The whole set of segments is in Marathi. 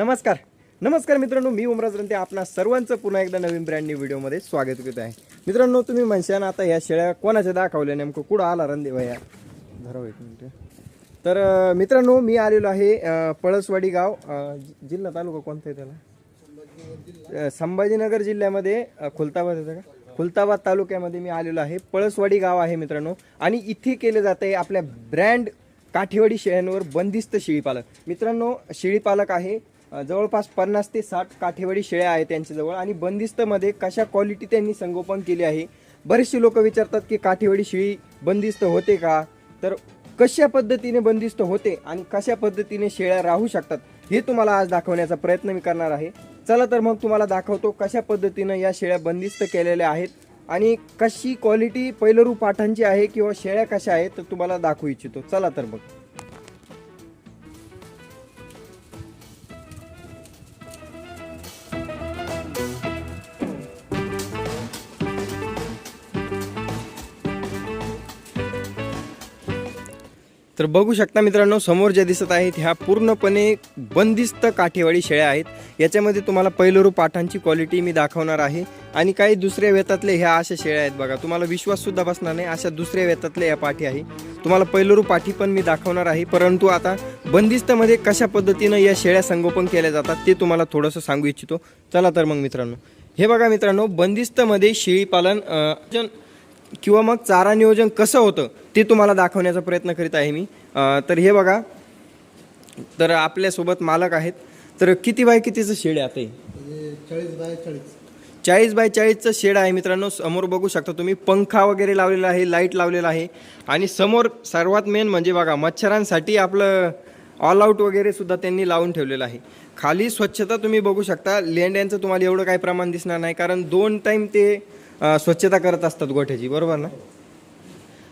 नमस्कार. नमस्कार मित्रांनो मी उमराज रंते आपणा सर्वांचं पुन्हा एकदा नवीन ब्रँड न्यू व्हिडिओमध्ये स्वागत करत आहे. मित्रांनो तुम्ही म्हणशान आता ह्या शेळ्या कोणाच्या दाखवल्या नेमकं? कुठं आला रंदे या धराव एक मिनिट तर मित्रांनो मी आलेलो आहे पळसवाडी गाव जि- जिल्हा तालुका कोणता आहे त्याला? संभाजीनगर जिल्ह्यामध्ये खुलताबाद येतं का? खुलताबाद तालुक्यामध्ये मी आलेलो आहे. पळसवाडी गाव आहे मित्रांनो. आणि इथे केलं जातं आहे आपल्या ब्रँड काठेवाडी शेळ्यांवर बंदिस्त शेळीपालक. मित्रांनो शेळीपालक आहे जवळपास पन्नास ते साठ काठेवाडी शेळ्या आहेत त्यांच्याजवळ आणि बंदिस्तमध्ये कशा क्वालिटी त्यांनी संगोपन केले आहे? बरेचसे लोक विचारतात की काठेवाडी शेळी बंदिस्त होते का? तर कशा पद्धतीने बंदिस्त होते आणि कशा पद्धतीने शेळ्या राहू शकतात हे तुम्हाला आज दाखवण्याचा प्रयत्न मी करणार आहे. चला तर मग तुम्हाला दाखवतो कशा पद्धतीनं या शेळ्या बंदिस्त केलेल्या आहेत आणि कशी क्वालिटी पैलरू पाठांची आहे किंवा शेळ्या कशा आहेत तर तुम्हाला दाखवू इच्छितो. चला तर मग. तर बघू शकता मित्रांनो समोर ज्या दिसत आहेत ह्या पूर्णपणे बंदिस्त काठेवाडी शेळ्या आहेत. याच्यामध्ये तुम्हाला पहिलं पाठांची क्वालिटी मी दाखवणार आहे. आणि काही दुसऱ्या वेतातले ह्या अशा शेळ्या आहेत बघा. तुम्हाला विश्वाससुद्धा बसणार नाही अशा दुसऱ्या वेतातल्या या पाठी आहे. तुम्हाला पहिलं पाठी पण मी दाखवणार आहे. परंतु आता बंदिस्तमध्ये कशा पद्धतीनं या शेळ्या संगोपन केल्या जातात ते तुम्हाला थोडंसं सांगू इच्छितो. चला तर मग मित्रांनो. हे बघा मित्रांनो बंदिस्तमध्ये शेळीपालन किंवा मग चारा नियोजन कसं होतं? ते तुम्हाला दाखवण्याचा प्रयत्न करीत आहे मी. तर हे बघा. तर आपल्यासोबत मालक आहेत. तर किती बाय कितीचं शेड आहे आता हे? चाळीस बाय चाळीस. चाळीस बाय चाळीसचं शेड आहे मित्रांनो. समोर बघू शकता तुम्ही पंखा वगैरे लावलेला आहे लाइट लावलेला आहे. आणि समोर सर्वात मेन म्हणजे बघा मच्छरांसाठी आपलं ऑल आऊट वगैरे सुद्धा त्यांनी लावून ठेवलेलं आहे. खाली स्वच्छता तुम्ही बघू शकता. लेंड्यांचं तुम्हाला एवढं काही प्रमाण दिसणार नाही कारण दोन टाईम ते अं, स्वच्छता करत असतात गोठ्याची. बरोबर ना?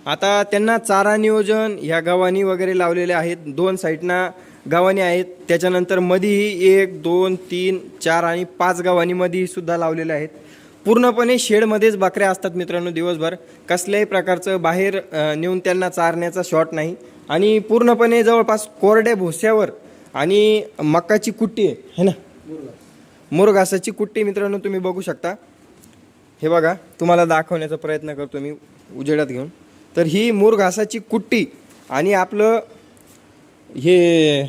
आता त्यांना चारा नियोजन ह्या गव्हाणी वगैरे लावलेले आहेत. दोन साईडना गव्हाणी आहेत. त्याच्यानंतर मध्येही एक दोन तीन चार आणि पाच गव्हाणी सुद्धा लावलेले आहेत. पूर्णपणे शेडमध्येच बकऱ्या असतात मित्रांनो दिवसभर. कसल्याही प्रकारचं बाहेर नेऊन त्यांना चारण्याचा शॉट नाही. आणि पूर्णपणे जवळपास कोरड्या भोस्यावर आणि मक्काची कुट्टी आहे है ना? मुरघासाची कुट्टी मित्रांनो तुम्ही बघू शकता. हे बघा तुम्हाला दाखवण्याचा प्रयत्न करतो मी. उजेडात घेऊन. तर ही मूर घासाची कुट्टी आणि आपलं हे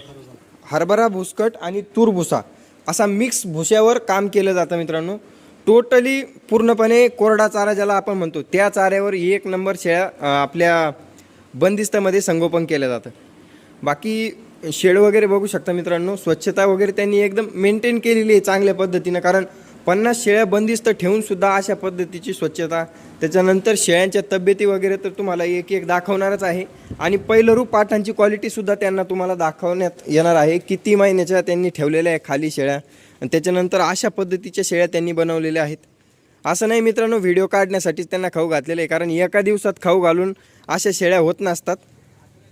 हरभरा भुसकट आणि तूर भुसा असा मिक्स भुस्यावर काम केलं जातं मित्रांनो. टोटली पूर्णपणे कोरडा चारा ज्याला आपण म्हणतो त्या चाऱ्यावर एक नंबर शेळ्या आपल्या बंदिस्तामध्ये संगोपन केलं जातं. बाकी शेड वगैरे बघू शकता मित्रांनो स्वच्छता वगैरे त्यांनी एकदम मेंटेन केलेली आहे चांगल्या पद्धतीनं कारण पन्नास शेळ्या बंदिस्त ठेवून सुद्धा अशा पद्धतीची स्वच्छता त्याच्यानंतर शेळ्यांच्या तब्येती वगैरे तर तुम्हाला एक एक दाखवणारच आहे. आणि पहिलं रूप पाठांची क्वालिटीसुद्धा त्यांना तुम्हाला दाखवण्यात येणार आहे. किती महिन्याच्या त्यांनी ठेवलेल्या आहे खाली शेळ्या. आणि त्याच्यानंतर अशा पद्धतीच्या शेळ्या त्यांनी बनवलेल्या आहेत. असं नाही मित्रांनो व्हिडिओ काढण्यासाठीच त्यांना खाऊ घातलेलं आहे. कारण एका दिवसात खाऊ घालून अशा शेळ्या होत नसतात.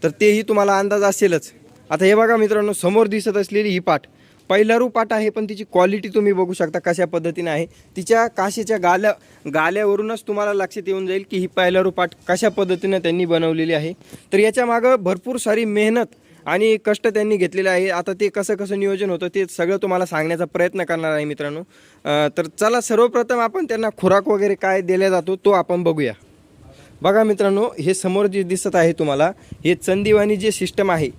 तर तेही तुम्हाला अंदाज असेलच. आता हे बघा मित्रांनो समोर दिसत असलेली ही पाठ पहिलारू पाट आहे पण तिची क्वालिटी तुम्ही बघू शकता कशा पद्धतीने आहे. तिच्या काशीच्या गाल्या गाल्यावरूनच तुम्हाला लक्षात येऊन जाईल की ही पहिलारू पाट कशा पद्धतीनं त्यांनी बनवलेली आहे. तर याच्या मागं भरपूर सारी मेहनत आणि कष्ट त्यांनी घेतलेले आहे. आता ते कसं कसं नियोजन होतं ते सगळं तुम्हाला सांगण्याचा प्रयत्न करणार आहे मित्रांनो. तर चला सर्वप्रथम आपण त्यांना खुराक वगैरे काय दिला जातो तो आपण बघूया. बघा मित्रांनो हे समोर जे दिसत आहे तुम्हाला हे चंदीवाणी जे सिस्टम आहे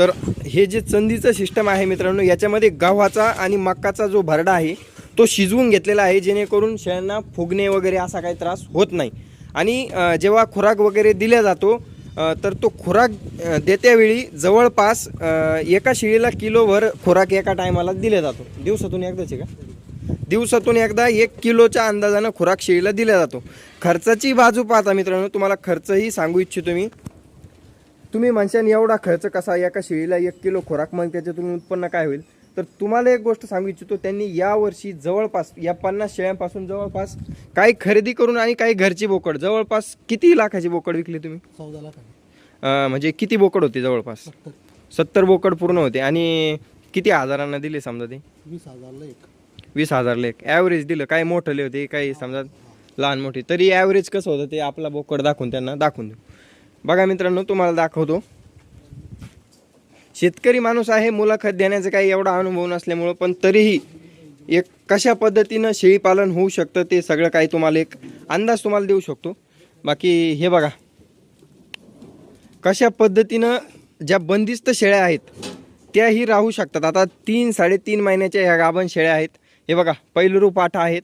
तर हे जे चंदीचं सिस्टम आहे मित्रांनो याच्यामध्ये गव्हाचा आणि मक्काचा जो भरडा आहे तो शिजवून घेतलेला आहे जेणेकरून शेळ्यांना फुगणे वगैरे असा काही त्रास होत नाही. आणि जेव्हा खुराक वगैरे दिला जातो तर तो खुराक देत्यावेळी जवळपास एका शिळीला किलोभर खुराक एका टायमाला दिला जातो. दिवसातून एकदाच आहे का? दिवसातून एकदा एक किलोच्या अंदाजानं खुराक शिळीला दिला जातो. खर्चाची बाजू पाहता मित्रांनो तुम्हाला खर्चही सांगू इच्छितो मी. तुम्ही म्हणशान एवढा खर्च कसा एका शेळीला एक किलो खोराक मग त्याच्यातून उत्पन्न काय होईल? तर तुम्हाला एक गोष्ट सांगू इच्छितो त्यांनी यावर्षी जवळपास या पन्नास शेळ्यांपासून जवळपास काही खरेदी करून आणि काही घरची बोकड जवळपास किती लाखाची बोकड विकली तुम्ही? चौदा लाख म्हणजे किती बोकड होते जवळपास? सत्तर. बोकड पूर्ण होते. आणि किती हजारांना दिले समजा ते? वीस हजारला एक. वीस हजारला एक. ॲव्हरेज दिलं. काही मोठले होते काही समजा लहान मोठी. तरी ॲव्हरेज कसं होतं ते आपला बोकड दाखवून त्यांना दाखवून देऊ. बघा मित्रांनो तुम्हाला दाखवतो. शेतकरी माणूस आहे मुलाखत देण्याचा काही एवढा अनुभव नसल्यामुळं पण तरीही एक कशा पद्धतीनं शेळीपालन होऊ शकतं ते सगळं काही तुम्हाला एक अंदाज तुम्हाला देऊ शकतो. बाकी हे बघा. कशा पद्धतीनं ज्या बंदिस्त शेळ्या आहेत त्याही राहू शकतात. आता तीन साडेतीन महिन्याच्या ह्या गाभण शेळ्या आहेत. हे बघा पैलरू पाठ आहेत.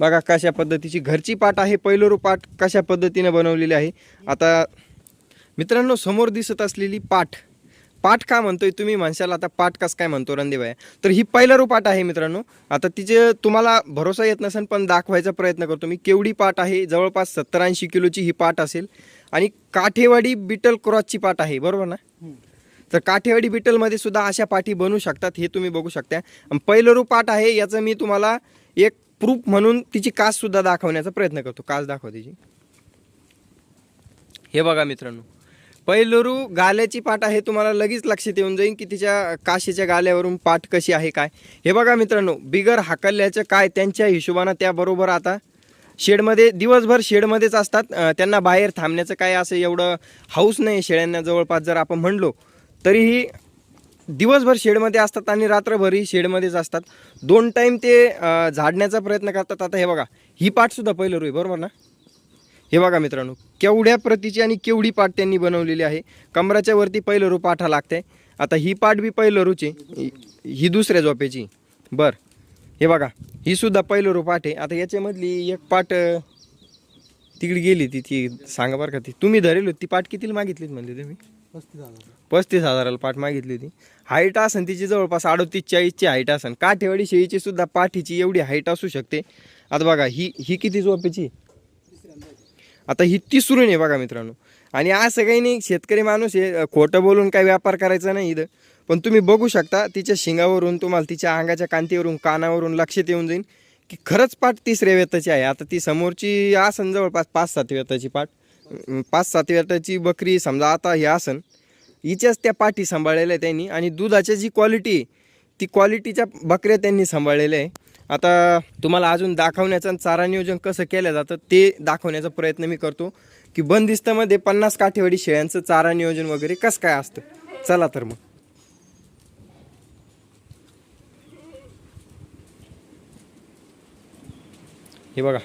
बघा कशा पद्धतीची घरची पाट आहे पैलरू पाट कशा पद्धतीने बनवलेली आहे. आता मित्रांनो समोर दिसत असलेली पाठ पाठ का म्हणतोय तुम्ही? म्हणशाल आता पाठ कस काय म्हणतो रणदेवाय? तर ही पैलरू पाठ आहे मित्रांनो. आता तिचे तुम्हाला भरोसा येत नसेल पण दाखवायचा प्रयत्न करतो मी. केवढी पाठ आहे? जवळपास सत्तर ऐंशी किलोची ही पाठ असेल. आणि काठेवाडी बिटल क्रॉसची पाठ आहे बरोबर ना? तर काठेवाडी बिटलमध्ये सुद्धा अशा पाठी बनू शकतात हे तुम्ही बघू शकता. आणि पैलरू पाठ आहे याचं मी तुम्हाला एक प्रूफ म्हणून तिची काससुद्धा दाखवण्याचा प्रयत्न करतो. कास दाखव तिची. हे बघा मित्रांनो. पैलरू गाल्याची पाठ आहे तुम्हाला लगेच लक्षात येऊन जाईल की तिच्या काशीच्या गाल्यावरून पाठ कशी आहे काय. हे बघा मित्रांनो बिगर हाकलल्याचं काय त्यांच्या हिशोबानं त्याबरोबर आता शेडमध्ये दिवसभर शेडमध्येच असतात. त्यांना बाहेर थांबण्याचं काय असं एवढं हाऊस नाही शेळ्यांना जवळपास जर आपण म्हणलो तरीही दिवसभर शेडमध्ये असतात आणि रात्रभरही शेडमध्येच असतात. दोन टाईम ते झाडण्याचा प्रयत्न करतात. आता हे बघा ही पाठसुद्धा पहिलं रुई बरोबर ना? हे बघा मित्रांनो केवढ्या प्रतीची आणि केवढी पाट त्यांनी बनवलेली आहे. कमराच्या वरती पहिलं रू पाठा लागते आता ही पाट बी पहिलं रूची ही- ही दुसऱ्या झोपेची. बर हे बघा ही सुद्धा पहिलं रू पाठ आहे. आता याच्यामधली एक पाठ तिकडे गेली ती ती सांगा बरं का ती. तुम्ही धरेल होती ती पाट कितीला मागितलीत म्हणले तुम्ही? पस्तीस हजाराला पाठ मागितली होती. हाईट असन तिची जवळपास अडतीस चाळीसची हाईट असन. काठेवाडी शेळीची सुद्धा पाठीची एवढी हाईट असू शकते. आता बघा ही ही किती झोपेची? आता ही तिसरून आहे बघा मित्रांनो. आणि असं काही नाही शेतकरी माणूस आहे खोटं बोलून काही व्यापार करायचा नाही इथं. पण तुम्ही बघू शकता तिच्या शिंगावरून तुम्हाला तिच्या अंगाच्या कांतीवरून कानावरून लक्षात येऊन जाईल की खरंच पाठ तिसऱ्या वेताची आहे. आता ती समोरची आसन जवळपास पाच सात वेताची पाठ. पाच सात वेताची बकरी समजा आता ही आसन हिच्याच त्या पाठी सांभाळलेल्या आहे त्यांनी. आणि दुधाची जी क्वालिटी आहे ती क्वालिटीच्या बकऱ्या त्यांनी सांभाळलेल्या आहे. आता तुम्हाला अजून दाखवण्याचं आणि चारा नियोजन कसं केलं जातं ते दाखवण्याचा प्रयत्न मी करतो. की बंदिस्तमध्ये पन्नास काठेवाडी शेळ्यांचं चारा नियोजन वगैरे कसं काय असतं? चला तर मग. हे बघा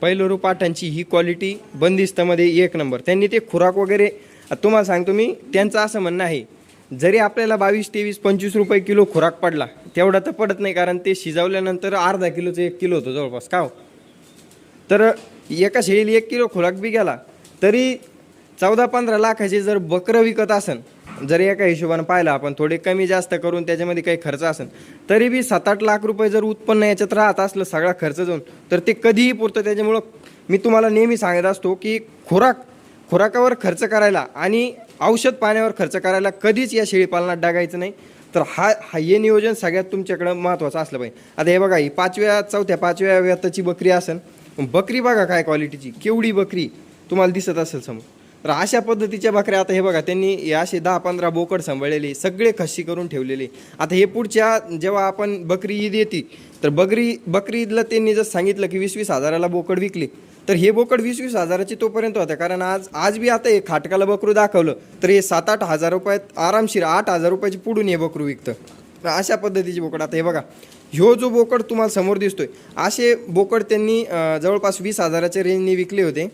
पैलोरू पाठांची ही क्वालिटी बंदिस्तमध्ये एक नंबर. त्यांनी ते खुराक वगैरे तुम्हाला सांगतो मी त्यांचं असं म्हणणं आहे जरी आपल्याला बावीस तेवीस पंचवीस रुपये किलो खुराक पडला तेवढा तर पडत नाही कारण ते शिजवल्यानंतर अर्धा किलोचं एक किलो होतं जवळपास का हो? तर एका शेळीला एक किलो खुराक बी गेला तरी चौदा पंधरा लाखाचे जर बकरं विकत असन जर एका हिशोबानं पाहिलं आपण थोडे कमी जास्त करून त्याच्यामध्ये काही खर्च असेल तरी बी सात आठ लाख रुपये जर उत्पन्न याच्यात राहत असलं सगळा खर्च जाऊन तर ते कधीही पुरतं. त्याच्यामुळं मी तुम्हाला नेहमी सांगत असतो की खुराक खुराकावर खर्च करायला आणि औषध पाण्यावर खर्च करायला कधीच या शेळीपालनात डागायचं नाही. तर हा हा हे नियोजन सगळ्यात तुमच्याकडं महत्त्वाचं असलं पाहिजे. आता हे बघा ही पाचव्या चौथ्या पाचव्या व्यताची बकरी असेल बकरी बघा काय क्वालिटीची केवढी बकरी तुम्हाला दिसत असेल समोर. तर अशा पद्धतीच्या बकऱ्या आता हे बघा त्यांनी हे असे दहा पंधरा बोकड सांभाळलेले सगळे खस्सी करून ठेवलेले. आता हे पुढच्या जेव्हा आपण बकरी ईद येते तर बकरी बकरी ईदला त्यांनी जर सांगितलं की वीस वीस हजाराला बोकड विकले. तर हे बोकड वीस वीस हजाराची तोपर्यंत होत्या. कारण आज आज बी आता हे खाटकाला बकरू दाखवलं तर हे सात आठ हजार रुपयात आरामशीर आठ हजार रुपयाची पुढून हे बकरू विकतं. तर अशा पद्धतीची बोकड आता हे बघा. ह्यो जो बोकड तुम्हाला समोर दिसतोय असे बोकड त्यांनी जवळपास वीस हजाराच्या रेंजने विकले होते.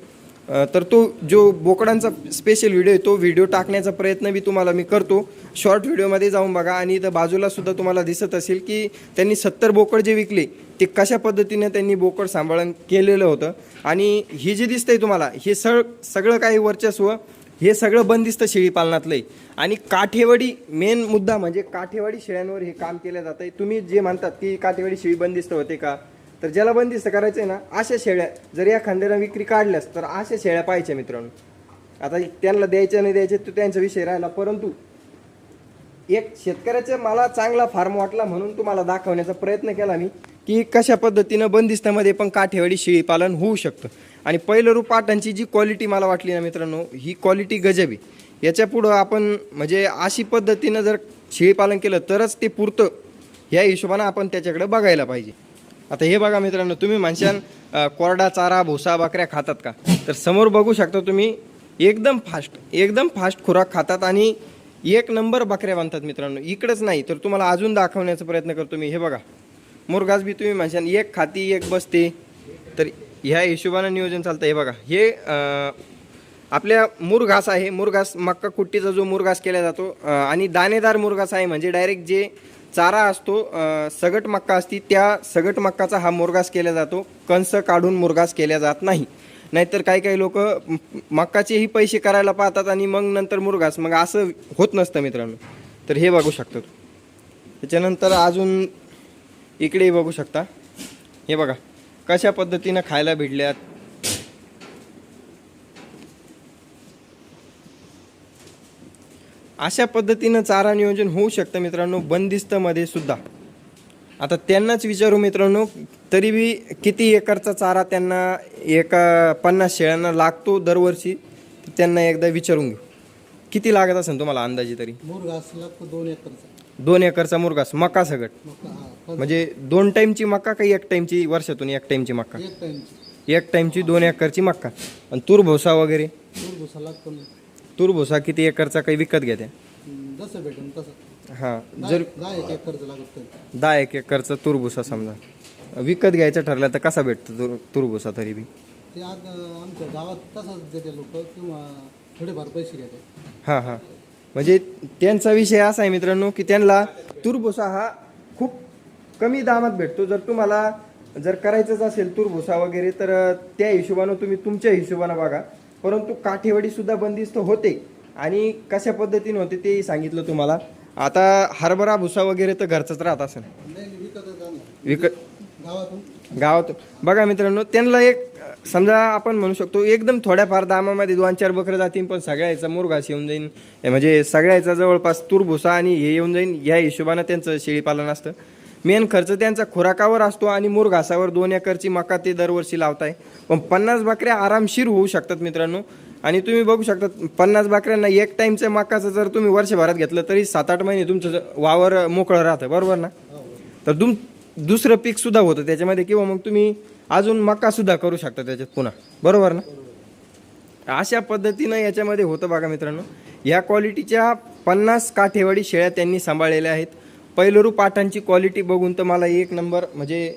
तर तो जो बोकडांचा स्पेशल व्हिडिओ आहे तो व्हिडिओ टाकण्याचा प्रयत्न बी तुम्हाला मी करतो. शॉर्ट व्हिडिओमध्ये जाऊन बघा. आणि इथं बाजूला सुद्धा तुम्हाला दिसत असेल की त्यांनी सत्तर बोकड जे विकले ते कशा पद्धतीनं त्यांनी बोकड सांभाळण केलेलं होतं. आणि हे जे दिसतंय तुम्हाला हे सळ सगळं काही वर्चस्व हे सगळं बंदिस्त शेळीपालनातलं आहे आणि काठेवाडी मेन मुद्दा म्हणजे काठेवाडी शेळ्यांवर हे काम केलं जात आहे तुम्ही जे म्हणतात की काठेवाडी शेळी बंदिस्त होते का? तर ज्याला बंदिस्त करायचं आहे ना अशा शेळ्या जर या खांद्याला विक्री काढल्यास तर अशा शेळ्या पाहिजे मित्रांनो. आता त्यांना द्यायच्या नाही द्यायच्या तो त्यांचा विषय राहिला. परंतु एक शेतकऱ्याचा मला चांगला फार्म वाटला म्हणून तुम्हाला दाखवण्याचा प्रयत्न केला मी. की कशा पद्धतीनं बंदिस्तामध्ये पण काठेवाडी शेळी पालन होऊ शकतं. आणि पहिलं रूप पाटांची जी क्वालिटी मला वाटली ना मित्रांनो ही क्वालिटी गजबी. याच्या पुढं आपण म्हणजे अशी पद्धतीनं जर शेळीपालन केलं तरच ते पुरतं. ह्या हिशोबानं आपण त्याच्याकडे बघायला पाहिजे. आता हे बघा मित्रांनो तुम्ही माणसान कोरडा चारा भुसा बकऱ्या खातात का? तर समोर बघू शकता तुम्ही एकदम फास्ट एकदम फास्ट खुराक खातात आणि एक नंबर बकऱ्या बांधतात मित्रांनो. इकडंच नाही तर तुम्हाला अजून दाखवण्याचा प्रयत्न करतो मी. हे बघा. मुरगास बी तुम्ही म्हणशान एक खाती एक बसते. तर ह्या हिशोबानं नियोजन चालतं हे बघा हे आपल्या मुरघास आहे. मुरघास मक्का कुट्टीचा जो मुरघास केला जातो आणि दाणेदार मुरघास आहे म्हणजे डायरेक्ट जे चारा असतो सगट मक्का असती त्या सगट मक्काचा हा मुरघास केला जातो. कंस काढून मुरघास केला जात नाही. नाहीतर काही काही लोक मक्काचेही पैसे करायला पाहतात आणि मग नंतर मुरघास. मग असं होत नसतं मित्रांनो. तर हे बघू शकतो त्याच्यानंतर अजून इकडेही बघू शकता. हे बघा कशा पद्धतीनं खायला भिडल्यात अशा पद्धतीनं चारा नियोजन होऊ शकतं मित्रांनो बंदिस्तमध्ये सुद्धा. आता त्यांनाच विचारू मित्रांनो तरी बी किती एकरचा चारा त्यांना एका पन्नास शेळ्यांना लागतो दरवर्षी त्यांना एकदा विचारून घेऊ. किती लागत असेल तुम्हाला अंदाजे तरी? मूर घास लागतो दोन एकरचा. दोन एकरचा मुरगास मका सगट. मका म्हणजे दोन टाईमची मका का एक टाईमची वर्षातून एक टाईमची मका एक टाइमची एक दोन एकरची मक्का. आणि तूर भोसा वगैरे? दूर भुसा लागतो ना. तूर भोसा किती एकरचा काही विकत घेते? हम्म, जसं भेटेल तसं. हां दहा जर दहा एक एकरचं लागत तरी. दहा एक एकरचा तूर भुसा समजा. विकत घ्यायचं ठरलं तर कसा भेटतो तूर तूर भुसा तरी बी? ते आज अं, आमच्या गावात तसंच देते लोक किंवा थोडेफार पैसे हां हां. म्हणजे त्यांचा विषय असा आहे मित्रांनो की त्यांना तुरभुसा हा खूप कमी दामात भेटतो. जर तुम्हाला जर करायचंच असेल तुरभुसा वगैरे तर त्या हिशोबानं तुम्ही तुमच्या हिशोबानं बघा. परंतु काठेवाडीसुद्धा बंदिस्त होते. आणि कशा पद्धतीने होते तेही सांगितलं तुम्हाला. आता हरभरा भुसा वगैरे तर घरचंच राहत असेल. विकत गावातून. बघा मित्रांनो त्यांना एक समजा आपण म्हणू शकतो एकदम थोड्याफार दामामध्ये दोन चार बकरं जातील पण सगळ्याचा मुरघास येऊन जाईन. म्हणजे सगळ्याचा जवळपास तुरभुसा आणि हे येऊन जाईन या हिशोबानं त्यांचं शेळीपालन असतं. मेन खर्च त्यांचा खुराकावर असतो आणि मूर घासावर दोन एकरची मका ते दरवर्षी लावताय. पण पन्नास बकऱ्या आरामशीर होऊ शकतात मित्रांनो. आणि तुम्ही बघू शकता पन्नास बकऱ्यांना एक टाईमचं मकाचं जर तुम्ही वर्षभरात घेतलं तरी सात आठ महिने तुमचं वावर मोकळं राहतं. बरोबर ना? तर तुम दुसरं पीक सुद्धा होतं त्याच्यामध्ये. किंवा मग तुम्ही अजून मका सुद्धा करू शकता त्याच्यात पुन्हा. बरोबर ना? अशा पद्धतीनं याच्यामध्ये होतं बघा मित्रांनो. या क्वालिटीच्या पन्नास काठेवाडी शेळ्या त्यांनी सांभाळलेल्या आहेत. पैलरू पाटांची क्वालिटी बघून तर मला एक नंबर म्हणजे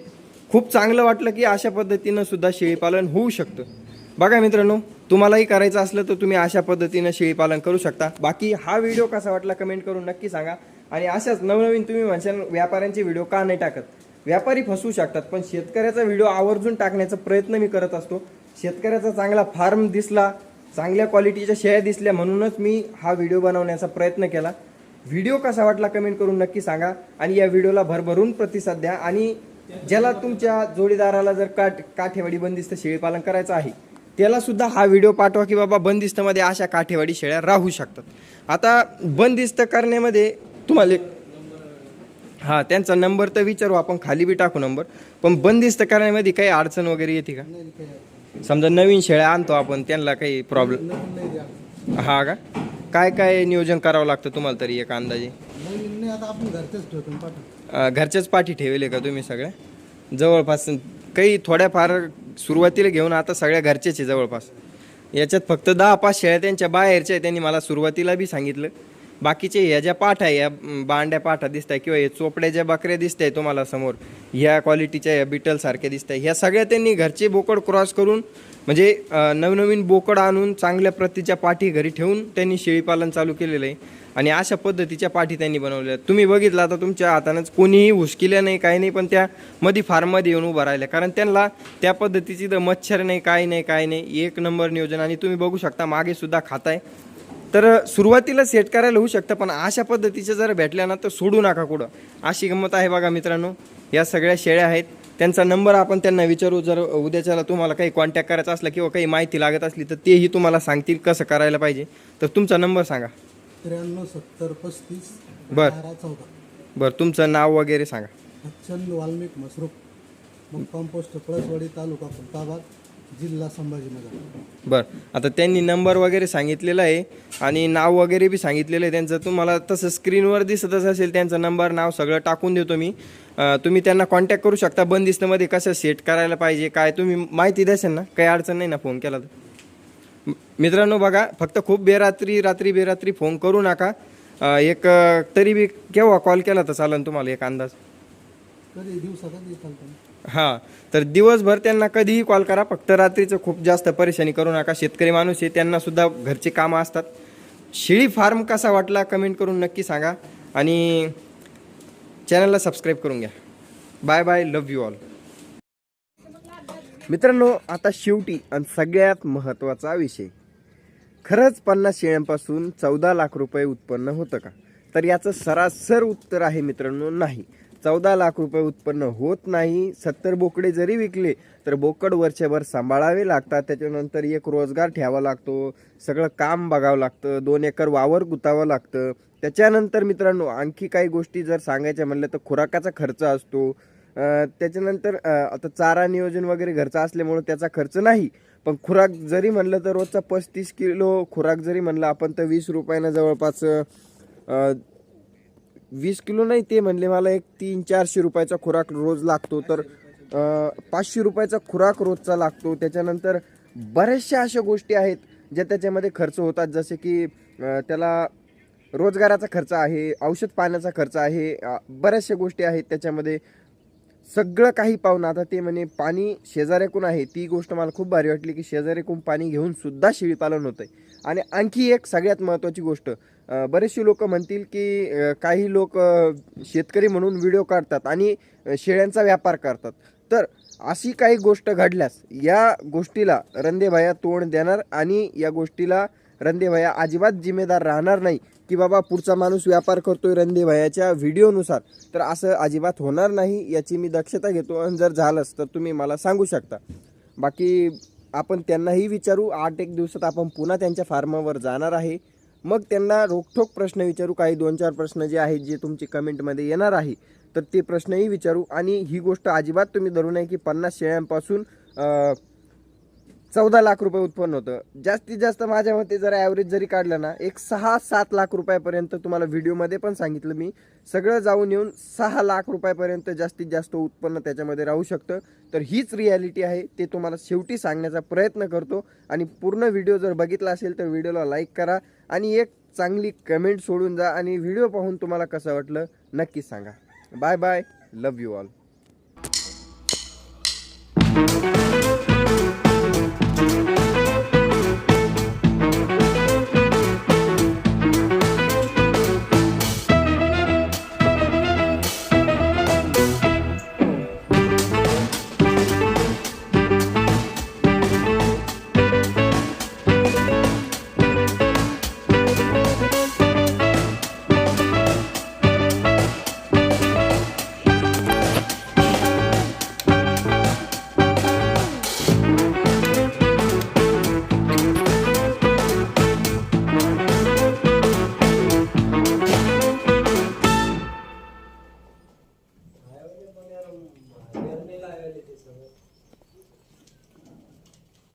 खूप चांगलं वाटलं की अशा पद्धतीनं सुद्धा शेळीपालन होऊ शकतं. बघा मित्रांनो तुम्हालाही करायचं असलं तर तुम्ही अशा पद्धतीनं शेळीपालन करू शकता. बाकी हा व्हिडिओ कसा वाटला कमेंट करून नक्की सांगा. आणि अशाच नवनवीन तुम्ही म्हणशाल व्यापाऱ्यांचे व्हिडिओ का नाही टाकत? व्यापारी फसवू शकतात पण शेतकऱ्याचा व्हिडिओ आवर्जून टाकण्याचा प्रयत्न मी करत असतो. शेतकऱ्याचा चांगला फार्म दिसला चांगल्या क्वालिटीच्या शेळ्या दिसल्या म्हणूनच मी हा व्हिडिओ बनवण्याचा प्रयत्न केला. व्हिडिओ कसा वाटला कमेंट करून नक्की सांगा. आणि या व्हिडिओला भरभरून प्रतिसाद द्या. आणि ज्याला तुमच्या जोडीदाराला जर काठ काठेवाडी बंदिस्त शेळीपालन करायचं आहे त्याला सुद्धा हा व्हिडिओ पाठवा की बाबा बंदिस्तमध्ये अशा काठेवाडी शेळ्या राहू शकतात. आता बंदिस्त करण्यामध्ये तुम्हाला हां त्यांचा नंबर तर विचारू आपण खाली बी टाकू नंबर. पण बंदिस्त करण्यामध्ये काही अडचण वगैरे येते का? समजा नवीन शेळ्या आणतो आपण त्यांना काही प्रॉब्लेम हा का? काय काय नियोजन करावं लागतं तुम्हाला तरी एक अंदाजे? नवीन नाही आता आपण घरचेच ठेवतो ना पाठवून अं, घरच्याच पाठी ठेवले का तुम्ही सगळ्या जवळपास काही थोड्याफार सुरुवातीला घेऊन आता सगळ्या घरच्याच आहे जवळपास. याच्यात फक्त दहा पाच शेळ्या त्यांच्या बाहेरच्या आहे त्यांनी मला सुरुवातीला बी सांगितलं. बाकीचे ह्या ज्या पाठ या अं, बांड्या पाठा दिसत आहे किंवा हे चोपड्या ज्या बकऱ्या दिसत आहे तुम्हाला समोर ह्या क्वालिटीच्या ह्या बिटल सारख्या दिसत आहे ह्या सगळ्या त्यांनी घरचे बोकड क्रॉस करून म्हणजे नवनवीन बोकड आणून चांगल्या प्रतीच्या पाठी घरी ठेवून त्यांनी शेळीपालन चालू केलेलं आहे. आणि अशा पद्धतीच्या पाठी त्यांनी बनवल्या तुम्ही बघितलं आता तुमच्या हातानंच कोणीही हुसकिल्या नाही काही नाही पण त्या मध्ये फार्ममध्ये येऊन उभा राहिल्या. कारण त्यांना त्या पद्धतीची तर मच्छर नाही काय नाही काय नाही. एक नंबर नियोजन आणि तुम्ही बघू शकता मागे सुद्धा खाताय. तर सुरुवातीला सेट करायला होऊ शकतं पण अशा पद्धतीच्या जर भेटल्या ना तर सोडू नका कुठं. अशी गंमत आहे बघा मित्रांनो. या सगळ्या शेळ्या आहेत. त्यांचा नंबर आपण त्यांना विचारू. जर उद्याच्याला तुम्हाला काही कॉन्टॅक्ट करायचा असला किंवा काही माहिती लागत असली तर तेही तुम्हाला सांगतील कसं करायला पाहिजे. तर तुमचा नंबर सांगा. त्र्याण्णव सत्तर पस्तीस बर. बारा चौदा. बरं तुमचं नाव वगैरे सांगा. वाल्मिक मसरूप मग कंपोस्ट पळसवाडी तालुका खुलताबाद. जिल्हा संभाजीनगर. बरं आता त्यांनी नंबर वगैरे सांगितलेला आहे आणि नाव वगैरे बी सांगितलेलं आहे त्यांचं. तुम्हाला तसं स्क्रीनवर दिसतच असेल त्यांचा नंबर नाव सगळं टाकून देतो मी. अं, तुम्ही त्यांना कॉन्टॅक्ट करू शकता. बंदिस्तमध्ये कसं सेट करायला पाहिजे काय तुम्ही माहिती द्याल ना? काही अडचण नाही ना फोन केला तर. मित्रांनो बघा फक्त खूप बेरात्री रात्री बेरात्री फोन करू नका. अं, एक अं, तरी बी केव्हा कॉल केला तर चालेल तुम्हाला एक अंदाज. कधी? दिवसा कधी चालतं हां. तर दिवसभर त्यांना कधीही कॉल करा. फक्त रात्रीचं खूप जास्त परेशानी करू नका. शेतकरी माणूस आहे त्यांना सुद्धा घरची कामं असतात. शेळी फार्म कसा वाटला कमेंट करून नक्की सांगा. आणि चॅनलला सबस्क्राईब करून घ्या. Bye bye love you all मित्रांनो आता शेवटी आणि सगळ्यात महत्त्वाचा विषय. खरंच पन्नास शेळ्यांपासून चौदा लाख रुपये उत्पन्न होतं का? तर याचं सरासर उत्तर आहे मित्रांनो नाही. चौदा लाख रुपये उत्पन्न होत नाही. सत्तर बोकडे जरी विकले तर बोकड वर्षभर सांभाळावे लागतात. त्याच्यानंतर एक रोजगार ठेवावा लागतो. सगळं काम बघावं लागतं. दोन एकर वावर गुतावं लागतं. त्याच्यानंतर मित्रांनो आणखी काही गोष्टी जर सांगायच्या म्हणलं तर खुराकाचा खर्च असतो. त्याच्यानंतर आता चारा नियोजन वगैरे घरचा असल्यामुळं त्याचा खर्च नाही. पण खुराक जरी म्हणलं तर रोजचा पस्तीस किलो खुराक जरी म्हणलं आपण तर वीस रुपयानं जवळपास वीस किलो नाही ते म्हणले मला एक तीन चारशे रुपयाचा खुराक रोज लागतो. तर पाचशे रुपयाचा खुराक रोजचा लागतो. त्याच्यानंतर बऱ्याचशा अशा गोष्टी आहेत ज्या त्याच्यामध्ये खर्च होतात. जसे की त्याला रोजगाराचा खर्च आहे औषध पाण्याचा खर्च आहे बऱ्याचशा गोष्टी आहेत त्याच्यामध्ये. सगळं काही पाहून आता ते म्हणे पाणी शेजाऱ्याकून आहे ती गोष्ट मला खूप भारी वाटली की शेजाऱ्याकून पाणी घेऊन सुद्धा शेळीपालन होतं आहे आणि आणखी एक सगळ्यात महत्त्वाची गोष्ट बरेचशी बरेचसे लोक म्हणतील की काही लोक शेतकरी म्हणून व्हिडिओ काढतात आणि शेळ्यांचा व्यापार करतात. तर अशी काही गोष्ट घडल्यास या गोष्टीला रंदेभाया तोंड देणार आणि या गोष्टीला रंदेभाया अजिबात जिम्मेदार राहणार नाही की बाबा पुढचा माणूस व्यापार करतोय रंदेभायाच्या व्हिडिओनुसार. तर असं अजिबात होणार नाही याची मी दक्षता घेतो आणि जर झालंच तर तुम्ही मला सांगू शकता. बाकी आपण त्यांनाही विचारू आठ एक दिवसात आपण पुन्हा त्यांच्या फार्मावर जाणार आहे. मग त्यांना रोखठोक प्रश्न विचारू. काही दोन चार प्रश्न जे आहेत जे तुमची कमेंटमध्ये येणार आहे तर ते प्रश्नही विचारू. आणि ही गोष्ट अजिबात तुम्ही धरू नये की पन्नास शेळ्यांपासून चौदा लाख रुपये उत्पन्न होतं. जास्तीत जास्त माझ्या मते जर ॲव्हरेज जरी काढलं ना एक सहा सात लाख रुपयापर्यंत तुम्हाला व्हिडिओमध्ये पण सांगितलं मी. सगळं जाऊन येऊन सहा लाख रुपयापर्यंत जास्तीत जास्त उत्पन्न त्याच्यामध्ये राहू शकतं. तर हीच रियालिटी आहे ते तुम्हाला शेवटी सांगण्याचा प्रयत्न करतो. आणि पूर्ण व्हिडिओ जर बघितला असेल तर व्हिडिओला लाईक करा आणि एक चांगली कमेंट सोडून जा आणि व्हिडिओ पाहून तुम्हाला कसं वाटलं नक्कीच सांगा. Bye bye love you all